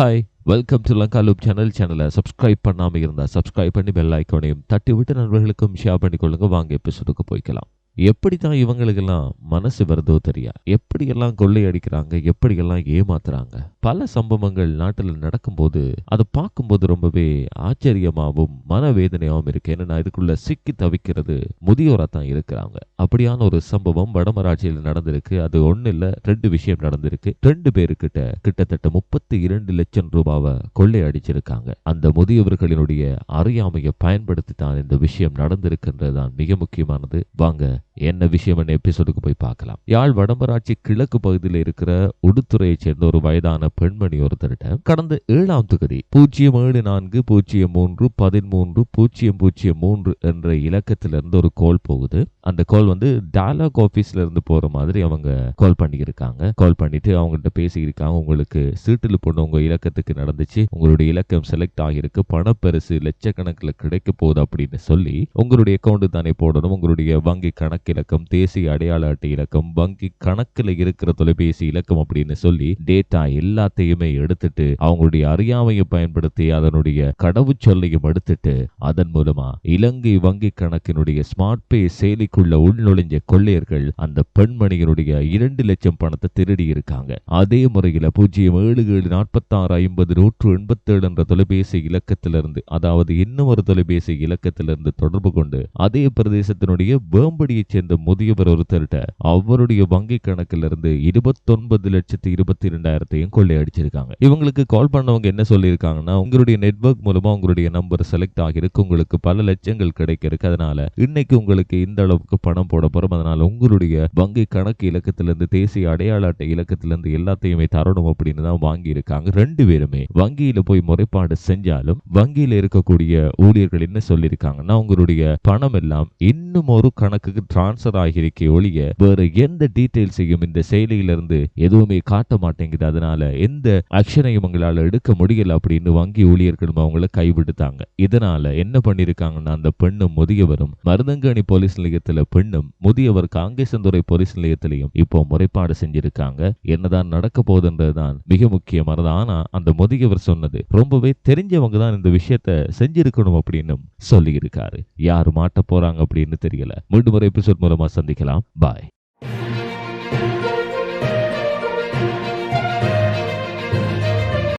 Hi welcome to Lanka loop channel சேனலை subscribe பண்ணாமல் இருந்தால் சப்ஸ்கிரைப் பண்ணி பெல் ஐக்கோனையும் தட்டி விட்டு நண்பர்களுக்கும் ஷேர் பண்ணிக்கொள்ளுங்க. வாங்க எபிசோடுக்கு போய்க்கலாம். எப்படி தான் இவங்களுக்கெல்லாம் மனசு வருதோ தெரியா? எப்படியெல்லாம் கொள்ளையடிக்கிறாங்க? எப்படியெல்லாம் ஏமாத்துறாங்க? பல சம்பவங்கள் நாட்டில் நடக்கும்போது அதை பார்க்கும்போது ரொம்பவே ஆச்சரியமாகவும் மனவேதனையாகவும் இருக்கு. ஏன்னா இதுக்குள்ள சிக்கி தவிக்கிறது முதியோரா தான் இருக்கிறாங்க. அப்படியான ஒரு சம்பவம் வடமராட்சியில் நடந்திருக்கு. அது ஒன்றும் இல்ல ரெண்டு விஷயம் நடந்திருக்கு. ரெண்டு பேருக்கிட்ட கிட்டத்தட்ட முப்பத்தி இரண்டு லட்சம் ரூபாவை கொள்ளை அடிச்சிருக்காங்க அந்த முதியவர்களினுடைய அறியாமையை பயன்படுத்தி தான் இந்த விஷயம் நடந்திருக்குன்றது தான் மிக முக்கியமானது. வாங்க என்ன விஷயம் என்ன எபிசோடுக்கு போய் பார்க்கலாம். யாழ் வடமராட்சி கிழக்கு பகுதியில் இருக்கிற உடுத்துறையை சேர்ந்த ஒரு வயதான பெண்மணி ஒருத்தர்கிட்ட கடந்த ஏழாம் தொகுதி பூஜ்ஜியம் ஏழு நான்கு பூஜ்ஜியம் மூன்று பதிமூன்று பூஜ்ஜியம் பூஜ்ஜியம் மூன்று என்ற இலக்கத்திலிருந்து ஒரு கோல் போகுது. அந்த கால் வந்து டயலாக் ஆஃபீஸில் இருந்து போகிற மாதிரி அவங்க கால் பண்ணியிருக்காங்க. கால் பண்ணிட்டு அவங்ககிட்ட பேசியிருக்காங்க. உங்களுக்கு சீட்டில் போன உங்க இலக்கத்துக்கு நடந்துச்சு. உங்களுடைய இலக்கம் செலக்ட் ஆகியிருக்கு. பணப்பரிசு லட்சக்கணக்கில் கிடைக்க போகுது அப்படின்னு சொல்லி உங்களுடைய அக்கௌண்ட் தானே போடணும். உங்களுடைய வங்கி கணக்கு இலக்கம் தேசிய அடையாள அட்டை இலக்கம் வங்கி கணக்குல இருக்கிற தொலைபேசி இலக்கம் அப்படின்னு சொல்லி டேட்டா எல்லாத்தையுமே எடுத்துட்டு அவங்களுடைய அறியாமையை பயன்படுத்தி அதனுடைய கடவுச்சொல்லையும் எடுத்துட்டு அதன் மூலமா இலங்கை வங்கி கணக்கினுடைய ஸ்மார்ட் பே செயலி கடைக்குள்ள உள்நுழைஞ்ச கொள்ளையர்கள் அந்த பெண்மணிகளுடைய இரண்டு லட்சம் பணத்தை திருடி இருக்காங்க. அதே முறையில் பூஜ்ஜியம் ஏழு ஏழு நாற்பத்தாறு ஐம்பது நூற்று எண்பத்தேழு என்ற தொலைபேசி இலக்கத்திலிருந்து அதாவது இன்னும் ஒரு தொலைபேசி இலக்கத்திலிருந்து தொடர்பு கொண்டு அதே பிரதேசத்தினுடைய வேம்படியைச் சேர்ந்த முதியவர் ஒருத்தர்கிட்ட அவருடைய வங்கி கணக்கிலிருந்து இருபத்தொன்பது லட்சத்தி இருபத்தி இரண்டாயிரத்தையும் கொள்ளையடிச்சிருக்காங்க. இவங்களுக்கு கால் பண்ணவங்க என்ன சொல்லியிருக்காங்கன்னா உங்களுடைய நெட்வொர்க் மூலமா உங்களுடைய நம்பர் செலக்ட் ஆகிருக்கு உங்களுக்கு பல லட்சங்கள் கிடைக்கிறதுக்கு அதனால இன்னைக்கு உங்களுக்கு இந்த அளவு அளவுக்கு பணம் போட போறோம் அதனால உங்களுடைய வங்கி கணக்கு இலக்கத்திலிருந்து தேசிய அடையாள அட்டை இலக்கத்திலிருந்து எல்லாத்தையுமே தரணும் அப்படின்னு தான் வாங்கி இருக்காங்க ரெண்டு பேருமே வங்கியில போய் முறைப்பாடு செஞ்சாலும் வங்கியில இருக்கக்கூடிய ஊழியர்கள் என்ன சொல்லியிருக்காங்கன்னா உங்களுடைய பணம் எல்லாம் இன்னும் ஒரு கணக்குக்கு டிரான்ஸ்ஃபர் ஆகியிருக்கே ஒழிய வேற எந்த டீட்டெயில்ஸையும் இந்த செயலியிலிருந்து எதுவுமே காட்ட மாட்டேங்குது. அதனால எந்த ஆக்ஷனையும் உங்களால் எடுக்க முடியல அப்படின்னு வங்கி ஊழியர்களும் அவங்கள கைவிடுத்தாங்க இதனால என்ன பண்ணிருக்காங்கன்னா அந்த பெண்ணும் முதியவரும் மருதங்கணி போலீஸ் நிலையத்துல பெண்ணும் முதியவர் காங்கேசந்துறை போலீஸ் நிலையத்திலையும் இப்போ முறைப்பாடு செஞ்சிருக்காங்க. என்னதான் நடக்க போகுதுன்றதுதான் மிக முக்கியமானது. ஆனா அந்த முதியவர் சொன்னது ரொம்பவே தெரிஞ்சவங்க தான் இந்த விஷயத்த செஞ்சிருக்கணும் அப்படின்னு சொல்லி இருக்காரு யார் மாட்ட போறாங்க அப்படின்னு தெரியல. மீண்டும் ஒரு எபிசோட் மூலமா சந்திக்கலாம். பாய்